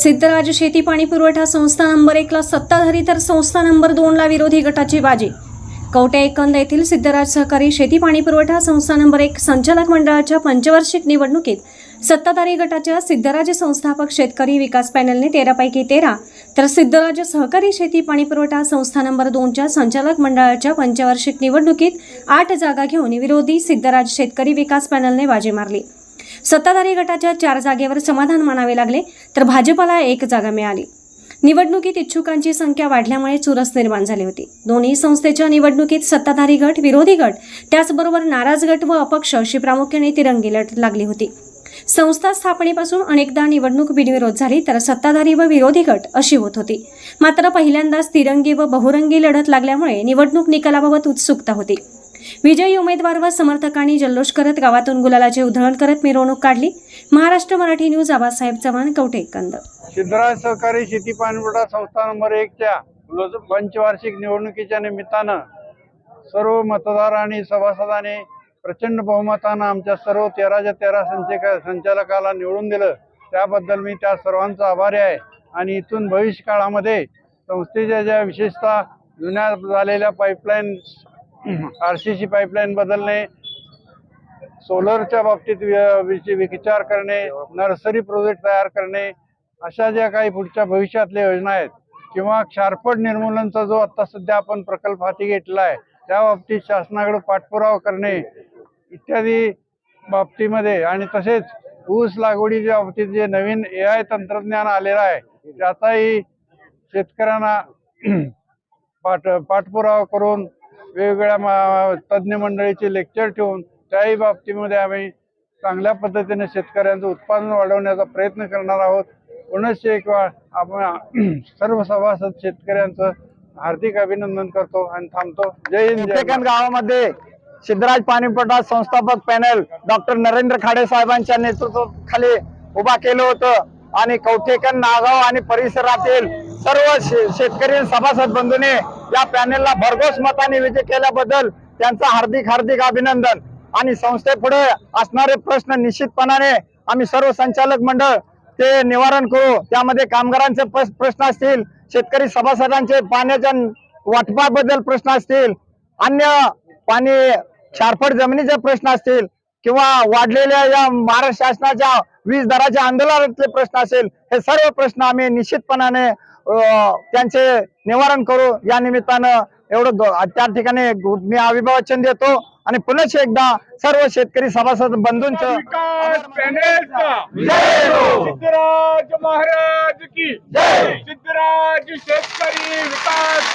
सिद्धराज शेती पाणी पुरवठा संस्था नंबर एकला सत्ताधारी तर संस्था नंबर दोनला विरोधी गटाची बाजी. कवटे एकंद येथील सिद्धराज सहकारी शेती पाणी पुरवठा संस्था नंबर एक संचालक मंडळाच्या पंचवार्षिक निवडणुकीत सत्ताधारी गटाच्या सिद्धराज संस्थापक शेतकरी विकास पॅनलने तेरापैकी तेरा तर सिद्धराज सहकारी शेती पाणी पुरवठा संस्था नंबर दोनच्या संचालक मंडळाच्या पंचवार्षिक निवडणुकीत आठ जागा घेऊन विरोधी सिद्धराज शेतकरी विकास पॅनलने बाजी मारली. सत्ताधारी गटाच्या चार जागेवर समाधान मानावे लागले तर भाजपाला एक जागा मिळाली. निवडणुकीत इच्छुकांची संख्या वाढल्यामुळे चुरस निर्माण झाली होती. दोन्ही संस्थेच्या निवडणुकीत सत्ताधारी गट विरोधी गट त्याचबरोबर नाराज गट व अपक्ष अशी प्रामुख्याने तिरंगी लढत लागली होती. संस्था स्थापनेपासून अनेकदा निवडणूक बिनविरोध झाली तर सत्ताधारी व विरोधी गट अशी होत होती. मात्र पहिल्यांदाच तिरंगी व बहुरंगी लढत लागल्यामुळे निवडणूक निकालाबाबत उत्सुकता होती. विजयी उमेदवार व समर्थकांनी जल्लोष करत गावातून गुलालाची उधळण करत मिरवणूक काढली. महाराष्ट्र मराठी न्यूज आबासाहेब चव्हाण कवठेकंद सिद्धराज सहकारी शेती पाणीपुरवठा संस्था नंबर एकच्या पंचवार्षिक निवडणुकीच्या निमित्तानं सर्व मतदार आणि सभासदांनी प्रचंड बहुमतानं आमच्या सर्व तेराच्या तेरा संचक संचालकाला निवडून दिलं. त्याबद्दल मी त्या सर्वांचा आभारी आहे. आणि इथून भविष्य काळामध्ये संस्थेच्या ज्या विशेषतः जुन्या झालेल्या pipeline R C C pipeline बदलणे सोलरच्या बाबतीत वि- विचार करणे नर्सरी प्रोजेक्ट तयार करणे अशा ज्या काही पुढच्या भविष्यातल्या योजना आहेत किंवा क्षारपड निर्मूलनचा जो आता सध्या आपण प्रकल्प हाती घेतला आहे त्या बाबतीत शासनाकडे पाठपुरावा करणे इत्यादी बाबतीमध्ये आणि तसेच ऊस लागवडीच्या बाबतीत जे नवीन ए आय तंत्रज्ञान आलेलं आहे त्याचाही शेतकऱ्यांना पाठ पाठपुरावा करून वेगवेगळ्या तज्ज्ञ मंडळीचे लेक्चर ठेवून त्याही बाबतीमध्ये आम्ही चांगल्या पद्धतीने शेतकऱ्यांचं उत्पादन वाढवण्याचा प्रयत्न करणार आहोत. पुनश्च एक वेळा आपण सर्व सभासद शेतकऱ्यांचं हार्दिक अभिनंदन करतो आणि थांबतो. जय हिंद. गावामध्ये सिद्धराज पाणीपटा संस्थापक पॅनल डॉक्टर नरेंद्र खाडे साहेबांच्या नेतृत्वाखाली उभा केलं होतं. आणि कवठेकन नागाव आणि परिसरातील सर्व शेतकरी सभासद बंधूंनी या पॅनेलला भरघोस मताने विजय केल्याबद्दल त्यांचं हार्दिक हार्दिक अभिनंदन. आणि संस्थेपुढे असणारे प्रश्न निश्चितपणाने आम्ही सर्व संचालक मंडळ ते निवारण करू. त्यामध्ये कामगारांचे प्रश्न असतील शेतकरी सभासदांचे पाण्याच्या वाटपाबद्दल प्रश्न असतील अन्य पाणी क्षारफड जमिनीचे प्रश्न असतील किंवा वाढलेल्या या महाराष्ट्र शासनाच्या वीज दराच्या आंदोलनातले प्रश्न असेल हे सर्व प्रश्न आम्ही निश्चितपणाने त्यांचे निवारण करू. या निमित्तानं एवढं त्या ठिकाणी मी अभिभावचन देतो आणि पुनश्च एकदा सर्व शेतकरी सभासद बंधूंचं हो. सिद्धराज महाराज की. सिद्धराज शेतकरी विकास